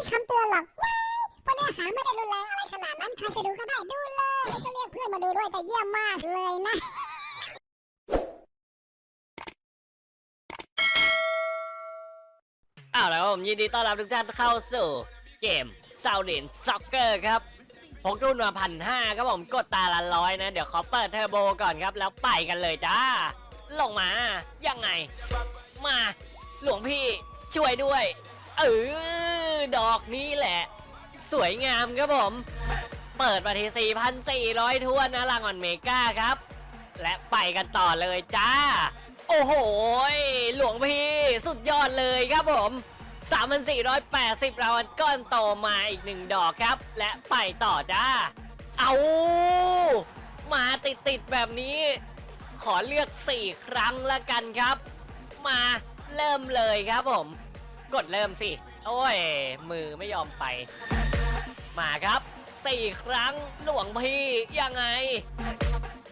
มีคำเตือนหรอกว้ายเพราะเนื้อหาไม่ได้รุนแรงอะไรขนาดนั้นใครจะดูก็ได้ดูเลยแล้วก็เรียกเพื่อนมาดูด้วยแต่เยี่ยมมากเลยนะ อ้าวแล้วผมยินดีต้อนรับทุกท่านเข้าสู่เกม s o u d i n Soccer ครับพกรุ่นมาพันห้าครับผมกดตาละร้อยนะ เดี๋ยวขอเปิดเทอร์โบก่อนครับ แล้วไปกันเลยจ้า ลงมา ยังไง มา หลวงพี่ช่วยด้วย เออ ดอกนี้แหละ สวยงามครับผม เปิดมาที่4,400ทวนนะรางวัลเมกาครับ และไปกันต่อเลยจ้า โอ้โห หลวงพี่ สุดยอดเลยครับผม3,480รางวัลก้อนโตมาอีกหนึ่งดอกครับ และไปต่อจ้า เอามาติดติดๆแบบนี้ ขอเลือก 4 ครั้งละกันครับ มาเริ่มเลยครับผม กดเริ่มสิ โอ้ย มือไม่ยอมไป มาครับ4ครั้งหลวงพี่ยังไง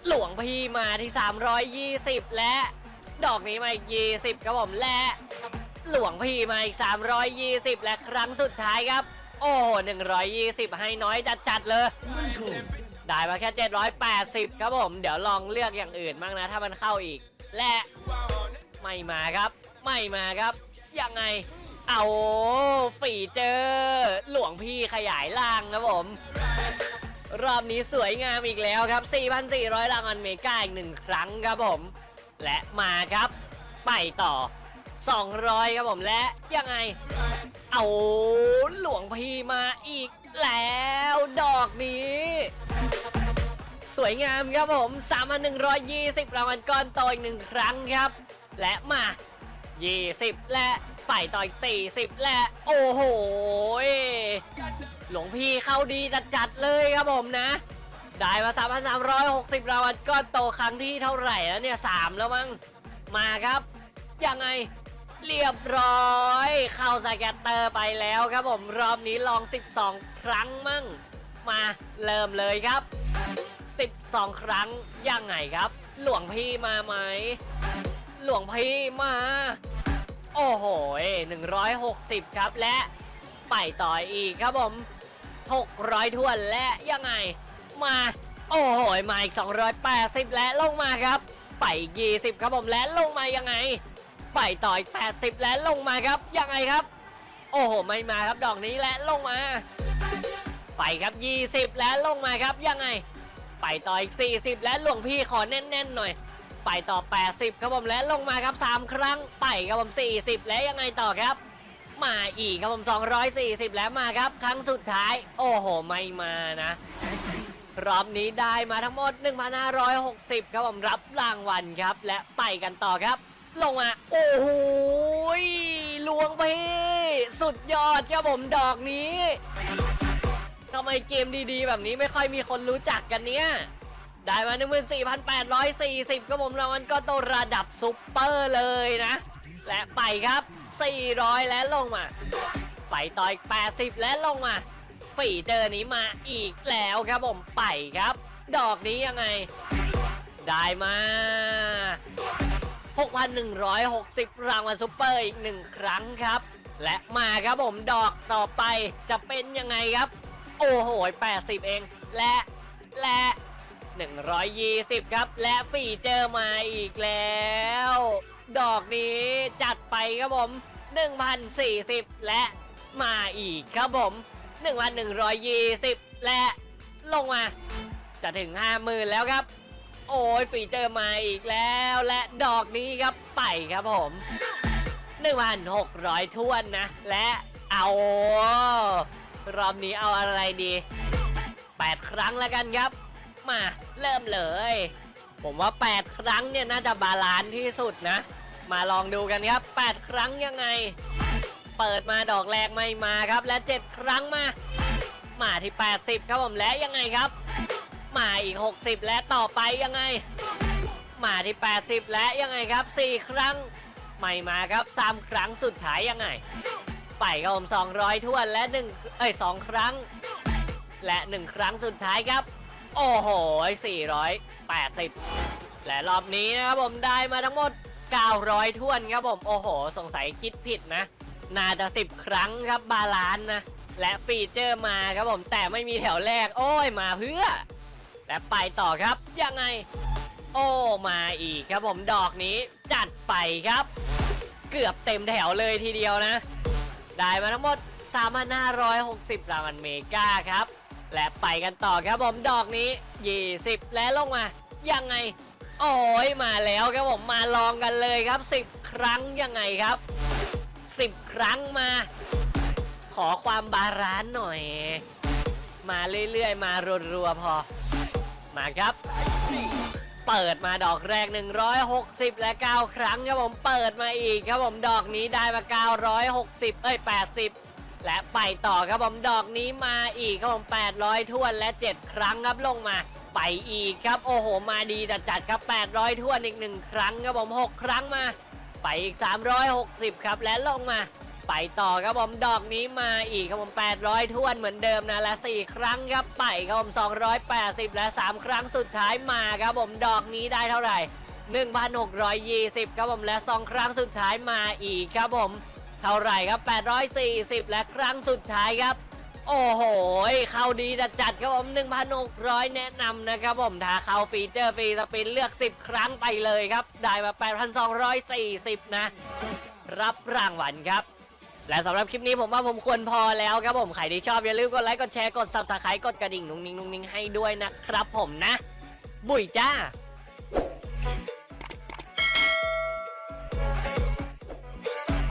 หลวงพี่มาที่ 320 และ ดอกนี้มาอีก20ครับผมและ หลวงพี่มาอีก 320 และครั้งสุดท้ายครับ โอ้120 ให้น้อยจัดๆเลย ได้มาแค่ 780 ครับผม เดี๋ยวลองเลือกอย่างอื่นบ้างนะ ถ้ามันเข้าอีก และไม่มาครับ ไม่มาครับยังไง เอาฝีเจอ หลวงพี่ขยายล่างครับผม รอบนี้สวยงามอีกแล้วครับ 4,400รางวัลเมกาอีกหนึ่งครั้งครับผม และมาครับ ไปต่อ 200 ครับผมและยังไง เอาหลวงพี่มาอีกแล้วดอกนี้ สวยงามครับผม3,120รางวัลก้อนโตอีกหนึ่งครั้งครับ และมา 20 และ ไปต่ออีก 40 แหละ โอ้โห หลวงพี่เข้าดีจัดๆเลยครับผมนะ ได้มา 3,360 รางวัลก้อนโตครั้งที่เท่าไหร่แล้วเนี่ย3แล้วมั้ง มาครับ ยังไงเรียบร้อย เข้าสแกตเตอร์ไปแล้วครับผม รอบนี้ลอง 12 ครั้งมั่ง มาเริ่มเลยครับ 12 ครั้งยังไงครับ หลวงพี่มาไหม หลวงพี่มา โอ้โห160 ครับและไปต่ออีกครับผม 600ทวนและยังไง มา โอ้โหมาอีก 280 และลงมาครับ ไปอีก20 ครับผมและลงมายังไง ไปต่ออีก80 และลงมาครับยังไงครับ โอ้โหไม่มาครับดอกนี้และลงมา ไปครับ 20 และลงมาครับยังไง ไปต่ออีก40 และหลวงพี่ขอแน่นๆหน่อย ไปต่อ 80 ครับผมและลงมาครับ 3 ครั้งไปครับผม 40 และยังไงต่อครับ มาอีกครับผม 240 แล้วมาครับ ครั้งสุดท้าย โอ้โห ไม่มานะรอบนี้ได้มาทั้งหมด 1,560 ครับผมรับรางวัลครับ และไปกันต่อครับ ลงมาโอ้โหลวงไปสุดยอดครับผมดอกนี้ทำไมเกมดีๆ แบบนี้ไม่ค่อยมีคนรู้จักกันเนี่ย ได้มา 14,840ครับผมรางวัลก็โตระดับซุปเปอร์เลยนะ และไปครับ 400 และลงมา ไปต่ออีก 80 และลงมา ฝีเจอนี้มาอีกแล้วครับผมไปครับ ดอกนี้ยังไง ได้มา 6,160 รางวัลซุปเปอร์อีกหนึ่งครั้งครับ และมาครับผมดอกต่อไปจะเป็นยังไงครับ โอ้โห 80 เอง และและ 120 ครับ และฟีเจอร์มาอีกแล้ว ดอกนี้จัดไปครับผม 1,040 และมาอีกครับผม 1,120 และลงมา จะถึง 50,000 แล้วครับ โอ้ยฟีเจอร์มาอีกแล้วและดอกนี้ครับไปครับผม 1,600ท้วนนะ และเอารอบนี้เอาอะไรดี 8 ครั้งแล้วกันครับ มา เริ่มเลย ผมว่า 8 ครั้งเนี่ยน่าจะบาลานซ์ที่สุดนะ มาลองดูกันครับ 8 ครั้งยังไง เปิดมาดอกแรกไม่มาครับ และ 7 ครั้งมา มาที่ 80 ครับผมและยังไงครับ มาอีก 60 และต่อไปยังไง มาที่ 80 และยังไงครับ 4 ครั้งไม่มาครับ 3 ครั้งสุดท้ายยังไง ไปครับผม 200 ทวนและ1เอ้ย2ครั้งและ 1 ครั้งสุดท้ายครับ โอ้โห 480 และรอบนี้นะครับผมได้มาทั้งหมด 900ท้วนครับผม โอ้โห สงสัยคิดผิดนะ นาจะ10ครั้งครับบาลาน์นะ และฟีเจอร์มาครับผม แต่ไม่มีแถวแรก โอ้ย มาเพื่อ และไปต่อครับ ยังไง โอ้ มาอีกครับผมดอกนี้จัดไปครับ เกือบเต็มแถวเลยทีเดียวนะ ได้มาทั้งหมด 3,560รางวัลเมกาครับ และไปกันต่อครับผมดอกนี้ 20 และลงมา ยังไง โอ้ยมาแล้วครับผมมาลองกันเลยครับ 10 ครั้งยังไงครับ 10 ครั้งมา ขอความบาลานซ์หน่อย มาเรื่อยๆ มารัวๆพอ มาครับ เปิดมาดอกแรก 160 และ 9 ครั้งครับผมเปิดมาอีกครับผมดอกนี้ได้มา 960 เอ้ย 80 และไปต่อครับผมดอกนี้มาอีกครับผม800ท้วนและ 7 ครั้งครับลงมาไปอีกครับโอ้โห มาดีจัดจัดครับ 800ท้วนอีก1ครั้งครับผม6 ครั้งมา ไปอีก 360 ครับและลงมา ไปต่อครับผมดอกนี้มาอีกครับผม800ท้วนเหมือนเดิมนะและ 4 ครั้งครับไปครับผม280 และ 3 ครั้งสุดท้ายมาครับผมดอกนี้ได้เท่าไหร่ 1,620 ครับผมและ 2 ครั้งสุดท้ายมาอีกครับผม เท่าไหร่ครับ 840 และครั้งสุดท้ายครับ โอ้โห เข้าดีจัดจัดครับผม 1,600 แนะนำนะครับผมถ้าเข้าฟีเจอร์ฟรีสปินเลือก 10 ครั้งไปเลยครับ ได้มา 8,240 นะ รับรางวัลครับและสำหรับคลิปนี้ผมว่าผมควรพอแล้วครับผม ใครที่ชอบอย่าลืมกดไลค์กดแชร์กด subscribe กดกระดิ่งนุ้งนิ้งนุ้งนิ้งให้ด้วยนะครับผมนะ บุ๋ยจ้า